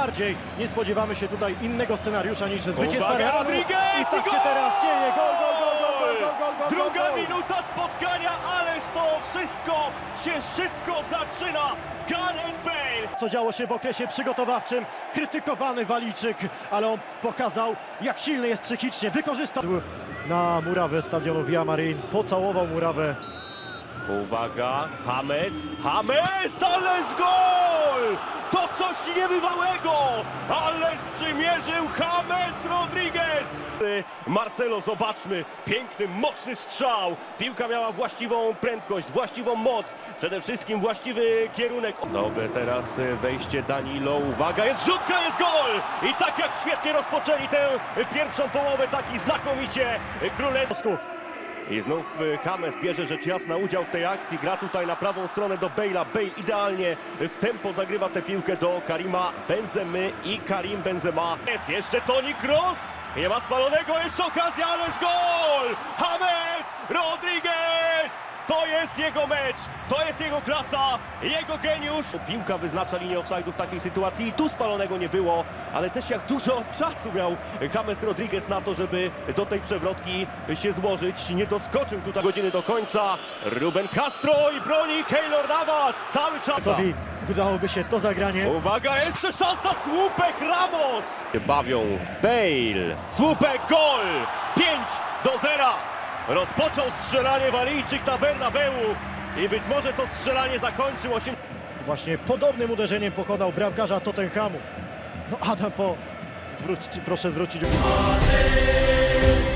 bardziej nie spodziewamy się tutaj innego scenariusza niż zwycięstwa Realu. Rodriguez I tak się teraz dzieje. Gol, gol, gol, gol, gol, gol, gol, gol, Druga gol. minuta spotkania, ależ to wszystko się szybko zaczyna. Gareth Bale. Co działo się w okresie przygotowawczym, krytykowany Walijczyk, ale on pokazał, jak silny jest psychicznie. Wykorzystał na murawę stadionu Via Marin, pocałował murawę. Uwaga, James, James, ależ gol! Niebywałego! Ależ przymierzył James Rodriguez! Marcelo, zobaczmy, piękny, mocny strzał. Piłka miała właściwą prędkość, właściwą moc, przede wszystkim właściwy kierunek. Dobre teraz e, wejście Danilo, uwaga, jest rzutka, jest gol! I tak jak świetnie rozpoczęli tę pierwszą połowę, taki znakomicie królewski. I znów y, James bierze rzecz jasna udział w tej akcji. Gra tutaj na prawą stronę do Bale'a. Bale idealnie w tempo zagrywa tę piłkę do Karima Benzemy i Karim Benzema. Jeszcze Toni Kroos. Nie ma spalonego, jeszcze okazja, ależ gol! James jest jego mecz, to jest jego klasa, jego geniusz. Piłka wyznacza linię offside'u w takiej sytuacji i tu spalonego nie było, ale też jak dużo czasu miał James Rodriguez na to, żeby do tej przewrotki się złożyć. Nie doskoczył tutaj godziny do końca. Ruben Castro i broni Keylor Navas cały czas. Sowi udałoby się to zagranie. Uwaga, jeszcze szansa, słupek Ramos! Bawią Bale, słupek, gol! 5 do 0. Rozpoczął strzelanie Walijczyk na Bernabeu i być może to strzelanie zakończył 8... Właśnie podobnym uderzeniem pokonał bramkarza Tottenhamu. No Adam po... Zwróć, proszę zwrócić uwagę.